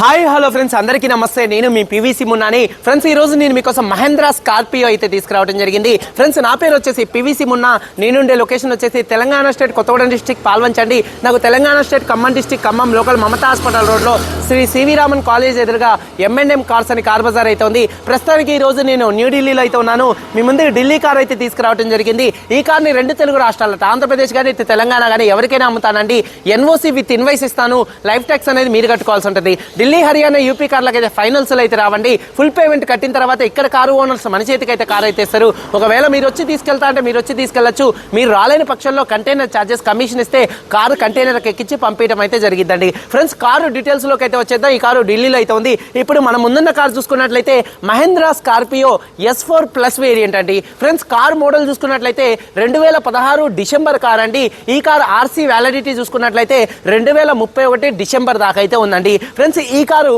Hi hello friends. అందరికీ నమస్తే. నేను మీ పివిసి మున్నాని. ఫ్రెండ్స్ ఈ రోజు నేను మీకోసం మహేంద్ర స్కార్పియో అయితే తీసుకురావడం జరిగింది. ఫ్రెండ్స్ నా పేరు వచ్చేసి పివిసి మున్నా. నేనుండే లొకేషన్ వచ్చేసి తెలంగాణ స్టేట్ కొత్తగూడెం డిస్టిక్ పాల్వంచండి. నాకు Telangana state Khammam district Khammam local Mamata hospital రోడ్లో శ్రీ సివి రామన్ కాలేజ్ ఎదురుగా ఎంఎన్ఎం కార్స్ అని కార్ బజార్ అయితే ఉంది. ప్రస్తుతానికి ఈ రోజు నేను న్యూఢిల్లీలో అయితే ఉన్నాను. మీ ముందు ఢిల్లీ కార్ అయితే తీసుకురావడం జరిగింది. ఈ కార్ని రెండు తెలుగు రాష్ట్రాలలో ఆంధ్రప్రదేశ్ కానీ తెలంగాణ కానీ ఎవరికైనా అమ్ముతానండి. ఎన్ఓసి విత్ ఇన్వైస్ ఇస్తాను. లైఫ్ ట్యాక్స్ అనేది మీరు కట్టుకోవాల్సి ఉంటుంది. ఢిల్లీ హర్యానా యూపీ కార్లకు అయితే ఫైనల్స్ అయితే రావండి. ఫుల్ పేమెంట్ కట్టిన తర్వాత ఇక్కడ కారు ఓనర్స్ మన చేతికి అయితే కారు అయితే ఇస్తారు. ఒకవేళ మీరు వచ్చి తీసుకెళ్తా అంటే మీరు వచ్చి తీసుకెళ్ళొచ్చు మీరు రాలేని పక్షంలో కంటైనర్ ఛార్జెస్ కమిషన్ ఇస్తే కారు కంటైనర్కి ఎక్కించి పంపించడం అయితే జరిగిందండి ఫ్రెండ్స్ కారు డీటెయిల్స్లోకి అయితే వచ్చేద్దాం. ఈ కారు ఢిల్లీలో అయితే ఉంది. ఇప్పుడు మనం ముందున్న కారు చూసుకున్నట్లయితే Mahindra Scorpio S four plus variant అండి. ఫ్రెండ్స్ కార్ మోడల్ చూసుకున్నట్లయితే రెండు వేల పదహారు డిసెంబర్ కార్ అండి. ఈ కార్ ఆర్సీ వ్యాలిడిటీ చూసుకున్నట్లయితే రెండు వేల ముప్పై ఒకటి డిసెంబర్ దాకా అయితే ఉందండి. ఫ్రెండ్స్ ఈ ఈ కారు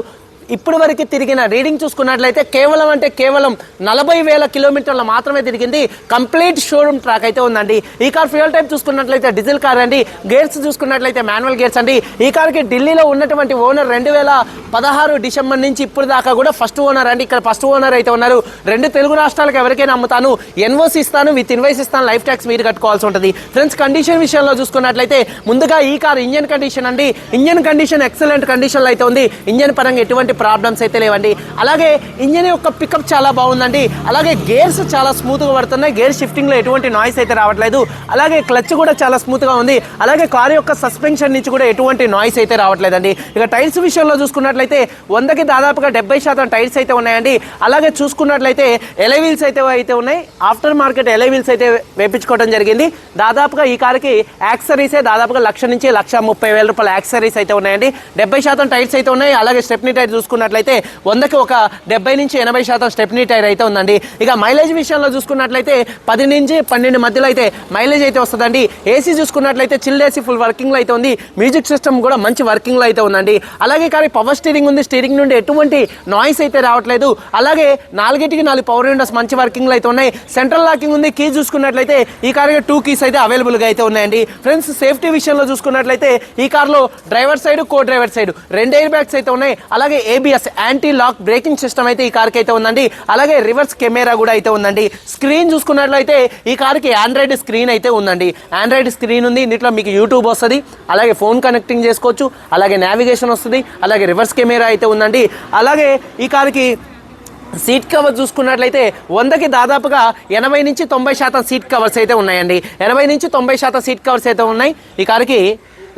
ఇప్పటి వరకు తిరిగిన రీడింగ్ చూసుకున్నట్లయితే కేవలం అంటే కేవలం నలభై వేల కిలోమీటర్లు మాత్రమే తిరిగింది. కంప్లీట్ షోరూమ్ ట్రాక్ అయితే ఉందండి. ఈ కార్ ఫ్యూయల్ టైప్ చూసుకున్నట్లయితే డీజిల్ కార్ అండి. గేర్స్ చూసుకున్నట్లయితే మాన్యువల్ గేర్స్ అండి. ఈ కార్కి ఢిల్లీలో ఉన్నటువంటి ఓనర్ రెండు వేల పదహారు డిసెంబర్ నుంచి ఇప్పుడు దాకా కూడా ఫస్ట్ ఓనర్ అండి. ఇక్కడ ఫస్ట్ ఓనర్ అయితే ఉన్నారు. రెండు తెలుగు రాష్ట్రాలకు ఎవరికైనా అమ్ముతాను. ఎన్ఓసి ఇస్తాను. విత్ ఇన్వైస్ ఇస్తాను. లైఫ్ ట్యాక్స్ మీరు కట్టుకోవాల్సి ఉంటుంది. ఫ్రెండ్స్ కండిషన్ విషయంలో చూసుకున్నట్లయితే ముందుగా ఈ కార్ ఇంజన్ కండిషన్ అండి. ఇంజన్ కండిషన్ ఎక్సలెంట్ కండిషన్లో అయితే ఉంది. ఇంజన్ పరంగా ఎటువంటి ప్రాబ్లమ్స్ అయితే లేవండి. అలాగే ఇంజిన్ యొక్క పికప్ చాలా బాగుందండి. అలాగే గేర్స్ చాలా స్మూత్గా పడుతున్నాయి. గేర్ షిఫ్టింగ్లో ఎటువంటి నాయిస్ అయితే రావట్లేదు. అలాగే క్లచ్ కూడా చాలా స్మూత్గా ఉంది. అలాగే కార్ యొక్క సస్పెన్షన్ నుంచి కూడా ఎటువంటి నాయిస్ అయితే రావట్లేదండి. ఇక టైర్స్ విషయంలో చూసుకున్నట్లయితే వందకి దాదాపుగా డెబ్బై శాతం టైర్స్ అయితే ఉన్నాయండి. అలాగే చూసుకున్నట్లయితే ఎలవీల్స్ అయితే అయితే ఉన్నాయి. ఆఫ్టర్ మార్కెట్ ఎలవీల్స్ అయితే వేపించుకోవడం జరిగింది. దాదాపుగా ఈ కార్కి యాక్సరీసే దాదాపుగా లక్ష నుంచి లక్ష ముప్పై వేల రూపాయల యాక్సరీస్ అయితే ఉన్నాయండి. డెబ్బై శాతం టైర్స్ అయితే ఉన్నాయి. అలాగే స్టెప్నీ టైర్ చూసుకున్నట్లయితే వందకి ఒక డెబ్బై నుంచి ఎనభై శాతం స్టెప్నీ టైర్ అయితే ఉందండి. ఇక మైలేజ్ విషయంలో చూసుకున్నట్లయితే పది నుంచి పన్నెండు మధ్యలో అయితే మైలేజ్ అయితే వస్తుందండి. ఏసీ చూసుకున్నట్లయితే చిల్ ఏసీ ఫుల్ వర్కింగ్లో అయితే ఉంది. మ్యూజిక్ సిస్టమ్ కూడా మంచి వర్కింగ్లో అయితే ఉందండి. అలాగే కానీ పవర్ స్టీరింగ్ ఉంది. స్టీరింగ్ నుండి ఎటువంటి నాయిస్ అయితే రావట్లేదు. అలాగే నాలుగిటికి నాలుగు పవర్ విండోస్ మంచి వర్కింగ్లో అయితే ఉన్నాయి. సెంట్రల్ లాకింగ్ ఉంది. కీ చూసుకున్నట్లయితే ఈ కార్కి టూ కీస్ అయితే అవైలబుల్గా అయితే ఉన్నాయండి. ఫ్రెండ్స్ సేఫ్టీ విషయంలో చూసుకున్నట్లయితే ఈ కార్లో driver side co driver side రెండు ఎయిర్ బ్యాగ్స్ అయితే ఉన్నాయి. అలాగే A ABS anti lock braking system అయితే ఈ కార్కి అయితే ఉందండి. అలాగే రివర్స్ కెమెరా కూడా అయితే ఉందండి. స్క్రీన్ చూసుకున్నట్లయితే ఈ కార్కి ఆండ్రాయిడ్ స్క్రీన్ అయితే ఉందండి. ఆండ్రాయిడ్ స్క్రీన్ ఉంది. దీంట్లో మీకు యూట్యూబ్ వస్తుంది. అలాగే ఫోన్ కనెక్టింగ్ చేసుకోవచ్చు. అలాగే నావిగేషన్ వస్తుంది. అలాగే రివర్స్ కెమెరా అయితే ఉందండి. అలాగే ఈ కార్కి సీట్ కవర్ చూసుకున్నట్లయితే వందకి దాదాపుగా ఎనభై నుంచి తొంభై శాతం సీట్ కవర్స్ అయితే ఉన్నాయండి. ఎనభై నుంచి తొంభై శాతం సీట్ కవర్స్ అయితే ఉన్నాయి. ఈ కారుకి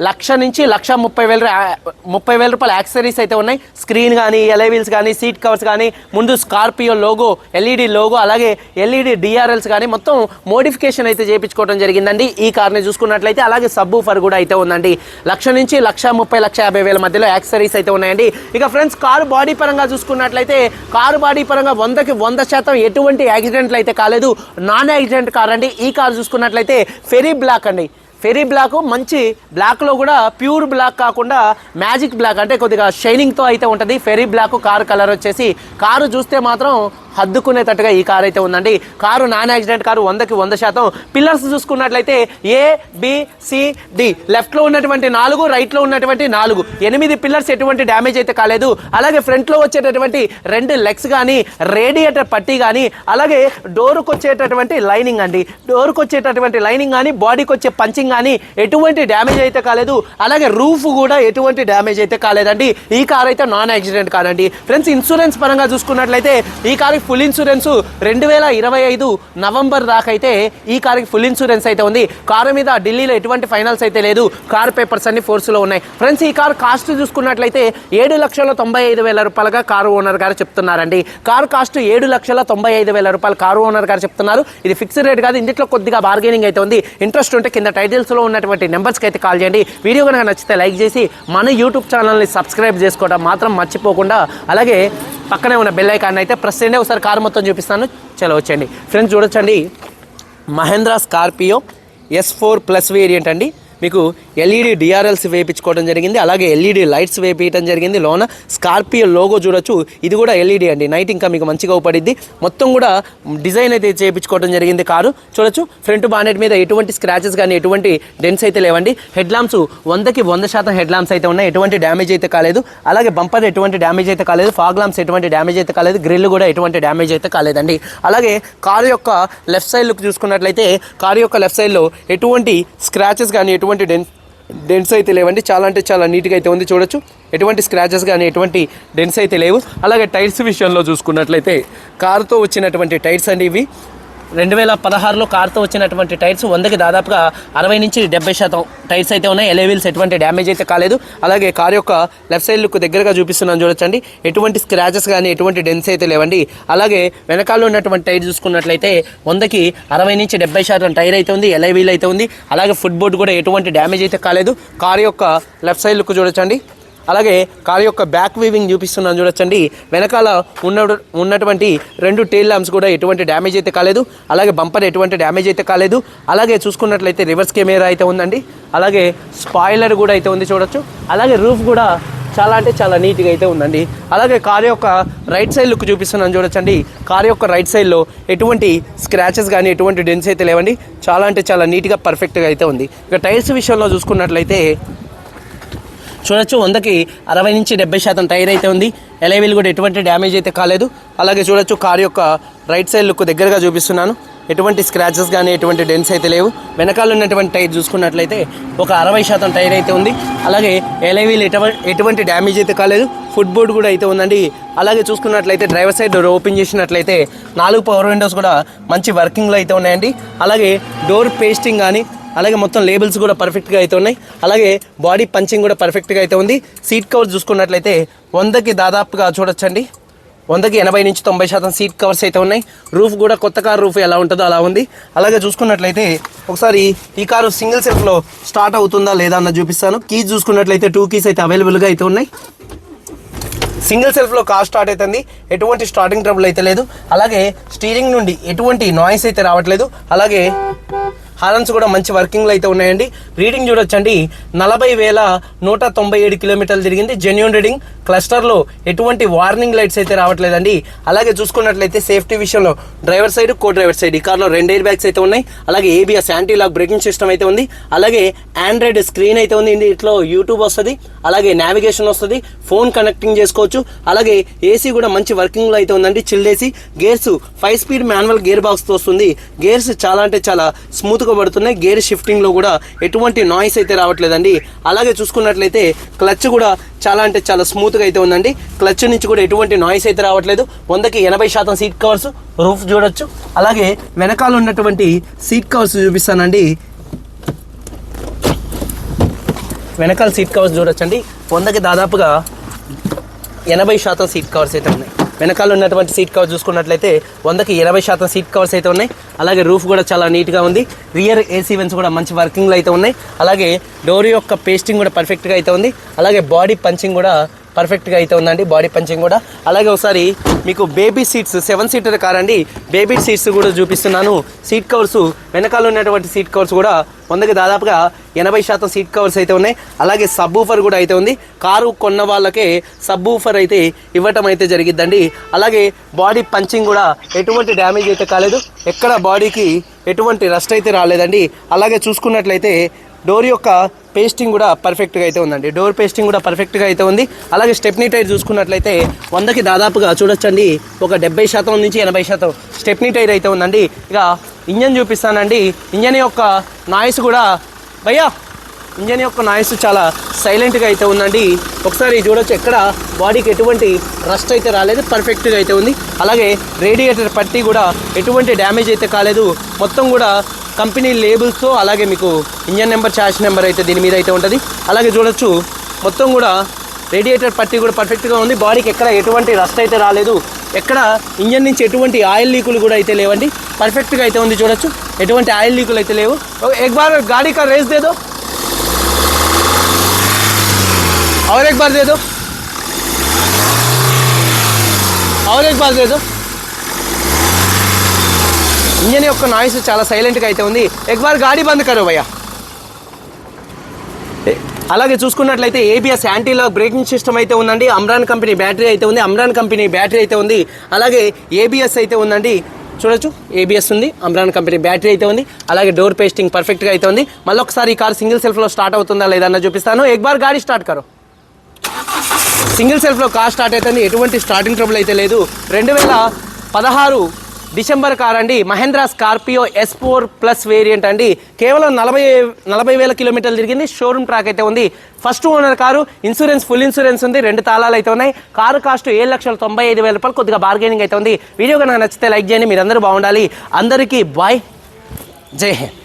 లక్ష నుంచి లక్ష ముప్పై వేల ముప్పై వేల రూపాయల యాక్సరీస్ అయితే ఉన్నాయి. స్క్రీన్ కానీ ఎలైవీల్స్ కానీ సీట్ కవర్స్ కానీ ముందు స్కార్పియో లోగో ఎల్ఈడి లోగో అలాగే ఎల్ఈడి డిఆర్ఎల్స్ కానీ మొత్తం మోడిఫికేషన్ అయితే చేయించుకోవడం జరిగిందండి. ఈ కార్ని చూసుకున్నట్లయితే అలాగే సబ్ ఫర్ కూడా అయితే ఉందండి. లక్ష నుంచి లక్ష ముప్పై లక్ష యాభై వేల మధ్యలో యాక్సరీస్ అయితే ఉన్నాయండి. ఇక ఫ్రెండ్స్ కారు బాడీ పరంగా చూసుకున్నట్లయితే కారు బాడీ పరంగా వందకి వంద శాతం ఎటువంటి యాక్సిడెంట్లు అయితే కాలేదు. నాన్ యాక్సిడెంట్ కార్ అండి. ఈ కారు చూసుకున్నట్లయితే ఫెరీ బ్లాక్ అండి. ఫెరీ బ్లాక్ మంచి బ్లాక్లో కూడా ప్యూర్ బ్లాక్ కాకుండా మ్యాజిక్ బ్లాక్ అంటే కొద్దిగా షైనింగ్తో అయితే ఉంటుంది. ఫెరీ బ్లాక్ కారు కలర్ వచ్చేసి కారు చూస్తే మాత్రం హద్దుకునేటట్టుగా ఈ కార్ అయితే ఉందండి. కారు నాన్ యాక్సిడెంట్ కారు వందకి వంద శాతం. పిల్లర్స్ చూసుకున్నట్లయితే ఏ బి సి డి లెఫ్ట్లో ఉన్నటువంటి నాలుగు రైట్లో ఉన్నటువంటి నాలుగు. ఎనిమిది పిల్లర్స్ ఎటువంటి డ్యామేజ్ అయితే కాలేదు. అలాగే ఫ్రంట్లో వచ్చేటటువంటి రెండు లెగ్స్ కానీ రేడియేటర్ పట్టీ కానీ అలాగే డోర్కి వచ్చేటటువంటి లైనింగ్ అండి. డోర్కి వచ్చేటటువంటి లైనింగ్ కానీ బాడీకి వచ్చే పంచింగ్ కానీ ఎటువంటి డ్యామేజ్ అయితే కాలేదు. అలాగే రూఫ్ కూడా ఎటువంటి డ్యామేజ్ అయితే కాలేదండి. ఈ కార్ అయితే నాన్ యాక్సిడెంట్ కారండి ఫ్రెండ్స్ ఇన్సూరెన్స్ పరంగా చూసుకున్నట్లయితే ఈ కారు ఫుల్ ఇన్సూరెన్స్ రెండు వేల ఇరవై ఐదు నవంబర్ దాకైతే ఈ కార్కి ఫుల్ ఇన్సూరెన్స్ అయితే ఉంది. కారు మీద ఢిల్లీలో ఎటువంటి ఫైనల్స్ అయితే లేదు. కార్ పేపర్స్ అన్ని ఫోర్స్లో ఉన్నాయి. ఫ్రెండ్స్ ఈ కార్ కాస్ట్ చూసుకున్నట్లయితే ఏడు లక్షల తొంభై ఐదు వేల రూపాయలుగా కారు ఓనర్ గారు చెప్తున్నారండి. కార్ కాస్ట్ ఏడు లక్షల తొంభై ఐదు వేల రూపాయలు కారు ఓనర్ గారు చెప్తున్నారు. ఇది ఫిక్స్డ్ రేట్ కాదు ఇందులో కొద్దిగా బార్గెనింగ్ అయితే ఉంది. ఇంట్రెస్ట్ ఉంటే కింద టైటిల్స్లో ఉన్నటువంటి నెంబర్స్కి అయితే కాల్ చేయండి. వీడియో కనుక నచ్చితే లైక్ చేసి మన యూట్యూబ్ ఛానల్ని సబ్స్క్రైబ్ చేసుకోవడం మాత్రం మర్చిపోకుండా అలాగే పక్కనే ఉన్న బెల్ ఐకాన్ అయితే ప్రెస్ చేయండి. ఒకసారి కారు మొత్తం చూపిస్తాను. చలో వచ్చండి ఫ్రెండ్స్ చూడొచ్చండి. Mahindra Scorpio S four plus variant అండి. మీకు ఎల్ఈడి డిఆర్ఎల్స్ వేయించుకోవడం జరిగింది అలాగే ఎల్ఈడి లైట్స్ వేపించడం జరిగింది. లోన స్కార్పియో లోగో చూడొచ్చు. ఇది కూడా ఎల్ఈడి అండి. నైట్ ఇంకా మీకు మంచిగా ఉపడిద్ది మొత్తం కూడా డిజైన్ అయితే చేయించుకోవడం జరిగింది కారు. చూడొచ్చు ఫ్రంట్ బానెట్ మీద ఎటువంటి స్క్రాచెస్ కానీ ఎటువంటి డెన్స్ అయితే లేవండి. హెడ్ ల్యాంప్స్ వందకి వంద శాతం హెడ్ ల్యాంప్స్ అయితే ఉన్నాయి. ఎటువంటి డ్యామేజ్ అయితే కాలేదు. అలాగే బంపర్ ఎటువంటి డ్యామేజ్ అయితే కాలేదు. ఫాగ్ ల్యాంప్స్ ఎటువంటి డ్యామేజ్ అయితే కాలేదు. గ్రిల్ కూడా ఎటువంటి డ్యామేజ్ అయితే కాలేదండి. అలాగే కారు యొక్క లెఫ్ట్ సైడ్ లుక్ చూసుకున్నట్లయితే కారు యొక్క లెఫ్ట్ సైడ్లో ఎటువంటి స్క్రాచెస్ కానీ ఎటువంటి డెన్స్ డెన్స్ అయితే లేవండి. చాలా అంటే చాలా నీట్గా అయితే ఉంది చూడొచ్చు. ఎటువంటి స్క్రాచెస్ కానీ ఎటువంటి డెన్స్ అయితే లేవు. అలాగే టైర్స్ విషయంలో చూసుకున్నట్లయితే కారుతో వచ్చినటువంటి టైర్స్ అండి ఇవి. రెండు వేల పదహారులో కార్తో వచ్చినటువంటి టైర్స్ వందకి దాదాపుగా అరవై నుంచి డెబ్బై శాతం టైర్స్ అయితే ఉన్నాయి. ఎలవీల్స్ ఎటువంటి డ్యామేజ్ అయితే కాలేదు. అలాగే కార్ యొక్క లెఫ్ట్ సైడ్ లుక్ దగ్గరగా చూపిస్తున్నాను చూడొచ్చండి. ఎటువంటి స్క్రాచెస్ కానీ ఎటువంటి డెన్స్ అయితే లేవండి. అలాగే వెనకాల ఉన్నటువంటి టైర్ చూసుకున్నట్లయితే వందకి అరవై నుంచి డెబ్బై శాతం టైర్ అయితే ఉంది. ఎలవీల్ అయితే ఉంది. అలాగే ఫుట్ బోర్డ్ కూడా ఎటువంటి డ్యామేజ్ అయితే కాలేదు. కార్ యొక్క లెఫ్ట్ సైడ్ లుక్ చూడొచ్చండి. అలాగే కారు యొక్క బ్యాక్ వీవింగ్ చూపిస్తున్నాను చూడొచ్చండి. వెనకాల ఉన్న ఉన్నటువంటి రెండు టైల్ ల్యాంప్స్ కూడా ఎటువంటి డ్యామేజ్ అయితే కాలేదు. అలాగే బంపర్ ఎటువంటి డ్యామేజ్ అయితే కాలేదు. అలాగే చూసుకున్నట్లయితే రివర్స్ కెమెరా అయితే ఉందండి. అలాగే స్పాయిలర్ కూడా అయితే ఉంది చూడొచ్చు. అలాగే రూఫ్ కూడా చాలా అంటే చాలా నీట్గా అయితే ఉందండి. అలాగే కారు యొక్క రైట్ సైడ్ లుక్ చూపిస్తున్నాను చూడొచ్చండి. కారు యొక్క రైట్ సైడ్లో ఎటువంటి స్క్రాచెస్ కానీ ఎటువంటి డెన్స్ అయితే లేవండి. చాలా అంటే చాలా నీట్గా పర్ఫెక్ట్గా అయితే ఉంది. ఇక టైర్స్ విషయంలో చూసుకున్నట్లయితే చూడొచ్చు వందకి అరవై నుంచి డెబ్బై శాతం టైర్ అయితే ఉంది. ఎలైవీలు కూడా ఎటువంటి డ్యామేజ్ అయితే కాలేదు. అలాగే చూడొచ్చు కార్ యొక్క రైట్ సైడ్ లుక్ దగ్గరగా చూపిస్తున్నాను. ఎటువంటి స్క్రాచెస్ కానీ ఎటువంటి డెన్స్ అయితే లేవు. వెనకాల ఉన్నటువంటి టైర్ చూసుకున్నట్లయితే ఒక అరవై శాతం టైర్ అయితే ఉంది. అలాగే ఎలైవీలు ఎటువంటి ఎటువంటి డ్యామేజ్ అయితే కాలేదు. ఫుట్ బోర్డ్ కూడా అయితే ఉందండి. అలాగే చూసుకున్నట్లయితే డ్రైవర్ సైడ్ డోర్ ఓపెన్ చేసినట్లయితే నాలుగు పవర్ విండోస్ కూడా మంచి వర్కింగ్లో అయితే ఉన్నాయండి. అలాగే డోర్ పేస్టింగ్ కానీ అలాగే మొత్తం లేబుల్స్ కూడా పర్ఫెక్ట్గా అయితే ఉన్నాయి. అలాగే బాడీ పంచింగ్ కూడా పర్ఫెక్ట్గా అయితే ఉంది. సీట్ కవర్స్ చూసుకున్నట్లయితే వందకి దాదాపుగా చూడొచ్చండి. వందకి ఎనభై నుంచి తొంభై శాతం సీట్ కవర్స్ అయితే ఉన్నాయి. రూఫ్ కూడా కొత్త కార్ రూఫ్ ఎలా ఉంటుందో అలా ఉంది. అలాగే చూసుకున్నట్లయితే ఒకసారి ఈ కారు సింగిల్ సెల్ఫ్లో స్టార్ట్ అవుతుందా లేదా అన్న చూపిస్తాను. కీస్ చూసుకున్నట్లయితే టూ కీస్ అయితే అవైలబుల్గా అయితే ఉన్నాయి. సింగిల్ సెల్ఫ్లో కార్ స్టార్ట్ అవుతుంది. ఎటువంటి స్టార్టింగ్ ట్రబుల్ అయితే లేదు. అలాగే స్టీరింగ్ నుండి ఎటువంటి నాయిస్ అయితే రావట్లేదు. అలాగే హారన్స్ కూడా మంచి వర్కింగ్లో అయితే ఉన్నాయండి. రీడింగ్ చూడొచ్చండి. నలభై వేల నూట తొంభై ఏడు కిలోమీటర్లు తిరిగింది. జెన్యున్ రీడింగ్ క్లస్టర్లో ఎటువంటి వార్నింగ్ లైట్స్ అయితే రావట్లేదండి. అలాగే చూసుకున్నట్లయితే సేఫ్టీ విషయంలో driver side co driver side ఈ కార్లో రెండు ఎయిర్ బ్యాగ్స్ అయితే ఉన్నాయి. అలాగే ABS anti lock braking system అయితే ఉంది. అలాగే ఆండ్రాయిడ్ స్క్రీన్ అయితే ఉంది. ఇట్లో యూట్యూబ్ వస్తుంది. అలాగే నావిగేషన్ వస్తుంది. ఫోన్ కనెక్టింగ్ చేసుకోవచ్చు. అలాగే ఏసీ కూడా మంచి వర్కింగ్లో అయితే ఉందండి. Chilled AC gears five speed manual gear బాక్స్తో వస్తుంది. గేర్స్ చాలా అంటే చాలా స్మూత్గా తీసుకోబడుతున్నాయి గేర్ షిఫ్టింగ్లో కూడా ఎటువంటి నాయిస్ అయితే రావట్లేదండి. అలాగే చూసుకున్నట్లయితే క్లచ్ కూడా చాలా అంటే చాలా స్మూత్గా అయితే ఉందండి. క్లచ్ నుంచి కూడా ఎటువంటి నాయిస్ అయితే రావట్లేదు. వందకి ఎనభై శాతం సీట్ కవర్స్ రూఫ్ చూడొచ్చు. అలాగే వెనకాల ఉన్నటువంటి సీట్ కవర్స్ చూపిస్తానండి. వెనకాల సీట్ కవర్స్ చూడొచ్చండి. వందకి దాదాపుగా ఎనభై శాతం సీట్ కవర్స్ అయితే ఉన్నాయి. వెనకాల ఉన్నటువంటి సీట్ కవర్ చూసుకున్నట్లయితే వందకి ఎనభై శాతం సీట్ కవర్స్ అయితే ఉన్నాయి. అలాగే రూఫ్ కూడా చాలా నీట్గా ఉంది. రియర్ ఏసీ వెన్స్ కూడా మంచి వర్కింగ్లో అయితే ఉన్నాయి. అలాగే డోర్ యొక్క పేస్టింగ్ కూడా పర్ఫెక్ట్గా అయితే ఉంది. అలాగే బాడీ పంచింగ్ కూడా పర్ఫెక్ట్గా అయితే ఉందండి బాడీ పంచింగ్ కూడా. అలాగే ఒకసారి మీకు baby seats seven seater car అండి. బేబీ సీట్స్ కూడా చూపిస్తున్నాను. సీట్ కవర్స్ వెనకాల ఉన్నటువంటి సీట్ కవర్స్ కూడా వందకి దాదాపుగా ఎనభై శాతం సీట్ కవర్స్ అయితే ఉన్నాయి. అలాగే సబ్బూఫర్ కూడా అయితే ఉంది. కారు కొన్న వాళ్ళకే సబ్ అయితే ఇవ్వటం అయితే జరిగిద్దండి. అలాగే బాడీ పంచింగ్ కూడా ఎటువంటి డ్యామేజ్ అయితే కాలేదు. ఎక్కడ బాడీకి ఎటువంటి రస్ట్ అయితే రాలేదండి. అలాగే చూసుకున్నట్లయితే డోర్ యొక్క పేస్టింగ్ కూడా పర్ఫెక్ట్గా అయితే ఉందండి. డోర్ పేస్టింగ్ కూడా పర్ఫెక్ట్గా అయితే ఉంది. అలాగే స్టెప్నీ టైర్ చూసుకున్నట్లయితే వందకి దాదాపుగా చూడొచ్చండి. ఒక డెబ్బై శాతం నుంచి ఎనభై శాతం స్టెప్నీ టైర్ అయితే ఉందండి. ఇక ఇంజన్ చూపిస్తానండి. ఇంజన్ యొక్క నాయిస్ కూడా భయ్యా ఇంజన్ యొక్క నాయిస్ చాలా సైలెంట్గా అయితే ఉందండి. ఒకసారి చూడొచ్చు ఎక్కడ బాడీకి ఎటువంటి రస్ట్ అయితే రాలేదు పర్ఫెక్ట్గా అయితే ఉంది. అలాగే రేడియేటర్ పట్టి కూడా ఎటువంటి డ్యామేజ్ అయితే కాలేదు. మొత్తం కూడా కంపెనీ లేబుల్స్తో అలాగే మీకు ఇంజన్ నెంబర్ చార్జ్ నెంబర్ అయితే దీని మీద అయితే ఉంటుంది. అలాగే చూడొచ్చు మొత్తం కూడా రేడియేటర్ పట్టి కూడా పర్ఫెక్ట్గా ఉంది. బాడీకి ఎక్కడ ఎటువంటి రస్ట్ అయితే రాలేదు. ఎక్కడ ఇంజన్ నుంచి ఎటువంటి ఆయిల్ లీకులు కూడా అయితే లేవండి. పర్ఫెక్ట్గా అయితే ఉంది చూడొచ్చు. ఎటువంటి ఆయిల్ లీకులు అయితే లేవు. ఎక్ బార్ గాడీ కా రేస్ దేదో. और एक बार दे दो और एक बार दे दो ఇంజన్ యొక్క నాయిస్ చాలా సైలెంట్గా అయితే ఉంది ఎక్ బార్ గాడి బంద్ కరో భయ్యా అలాగే చూసుకున్నట్లయితే ABS anti lock braking system అయితే ఉందండి అమ్రాన్ కంపెనీ బ్యాటరీ అయితే ఉంది అమ్రాన్ కంపెనీ బ్యాటరీ అయితే ఉంది అలాగే ఏబిఎస్ అయితే ఉందండి చూడొచ్చు ఏబిఎస్ ఉంది అమ్రాన్ కంపెనీ బ్యాటరీ అయితే ఉంది అలాగే డోర్ పేస్టింగ్ పర్ఫెక్ట్గా అయితే ఉంది మళ్ళీ ఒకసారి ఈ కార్ సింగిల్ సెల్ఫ్లో స్టార్ట్ అవుతుందా లేదా అన్న చూపిస్తాను ఎక్ బార్ గాడి స్టార్ట్ కరో సింగిల్ సెల్ఫ్లో కార్ స్టార్ట్ అవుతుంది ఎటువంటి స్టార్టింగ్ ట్రబుల్ అయితే లేదు. రెండు వేల పదహారు డిసెంబర్ కార్ అండి Mahindra Scorpio S four plus variant అండి. కేవలం నలభై నలభై వేల కిలోమీటర్లు తిరిగింది షోరూమ్ ట్రాక్ అయితే ఉంది. First owner car insurance full insurance ఉంది రెండు తాళాలు అయితే ఉన్నాయి. కారు కాస్ట్ ఏడు లక్షల తొంభై ఐదు వేల రూపాయలు కొద్దిగా బార్గెనింగ్ అయితే ఉంది. వీడియో కనుక నచ్చితే లైక్ చేయండి మీరందరూ బాగుండాలి. అందరికీ బాయ్ జై హింద్.